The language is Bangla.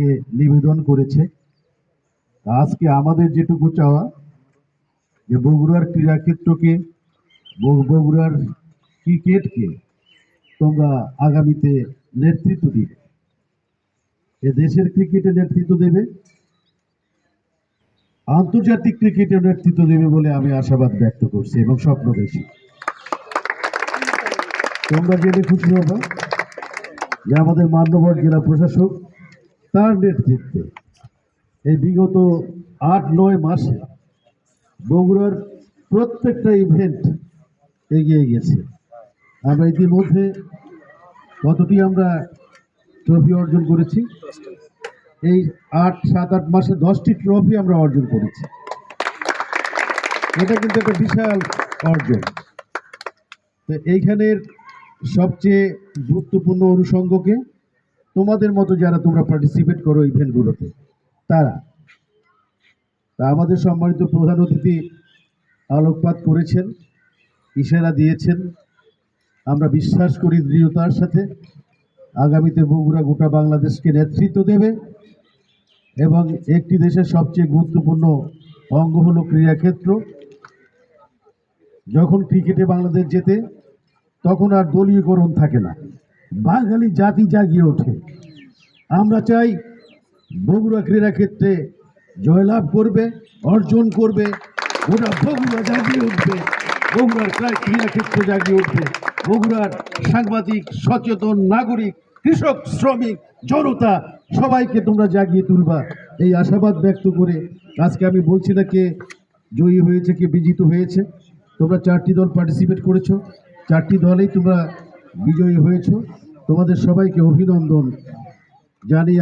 থেকে নিবেদন করেছে আজকে আমাদের যেটুকু চাওয়া, যে বগুড়ার ক্রীড়াক্ষেত্রকে বগ- বগুড়ার ক্রিকেটকে তোমরা আগামীতে নেতৃত্ব দিবে। এ দেশের ক্রিকেটে নেতৃত্ব দেবে, আন্তর্জাতিক ক্রিকেটে নেতৃত্ব দেবে বলে আমি আশাবাদ ব্যক্ত করছি এবং স্বপ্ন দেখি তোমরা জেনে খুশি হবা যে আমাদের মান্যবর জেলা প্রশাসক তার নেতৃত্বে এই বিগত আট, নয় মাসে বগুড়ার প্রত্যেকটা ইভেন্ট এগিয়ে গেছে। আমরা ইতিমধ্যে কতটি আমরা ট্রফি অর্জন করেছি? এই আট, সাত, আট মাসে দশটি ট্রফি আমরা অর্জন করেছি। এটা কিন্তু একটা বিশাল অর্জন। তো এইখানের সবচেয়ে গুরুত্বপূর্ণ অনুষঙ্গকে তোমাদের মতো যারা তোমরা পার্টিসিপেট করো ইভেন্টগুলোতে তারা, তা আমাদের সম্মানিত প্রধান অতিথি আলোকপাত করেছেন, ইশারা দিয়েছেন। আমরা বিশ্বাস করি দৃঢ়তার সাথে আগামীতে বগুড়া গোটা বাংলাদেশকে নেতৃত্ব দেবে এবং একটি দেশের সবচেয়ে গুরুত্বপূর্ণ অঙ্গ হলো ক্রীড়াক্ষেত্র। যখন ক্রিকেটে বাংলাদেশ জেতে, তখন আর দলীয়করণ থাকে না। বাঙালি জাতি জাগিয়ে ওঠে। আমরা চাই বগুড়া ক্রীড়াক্ষেত্রে জয়লাভ করবে, অর্জন করবে, গোটা বগুড়া জাগিয়ে উঠবে, বগুড়ার ক্রীড়া- ক্রীড়াক্ষেত্র জাগিয়ে উঠবে, বগুড়ার সাংবাদিক, সচেতন নাগরিক, কৃষক, শ্রমিক, জনতা, সবাইকে তোমরা জাগিয়ে তুলবা। এই আশাবাদ ব্যক্ত করে আজকে আমি বলছি না কে জয়ী হয়েছে, কে বিজিত হয়েছে। তোমরা চারটি দল পার্টিসিপেট করেছ। চারটি দলেই তোমরা বিজয়ী হয়েছ। তোমাদের সবাইকে অভিনন্দন জানিয়ে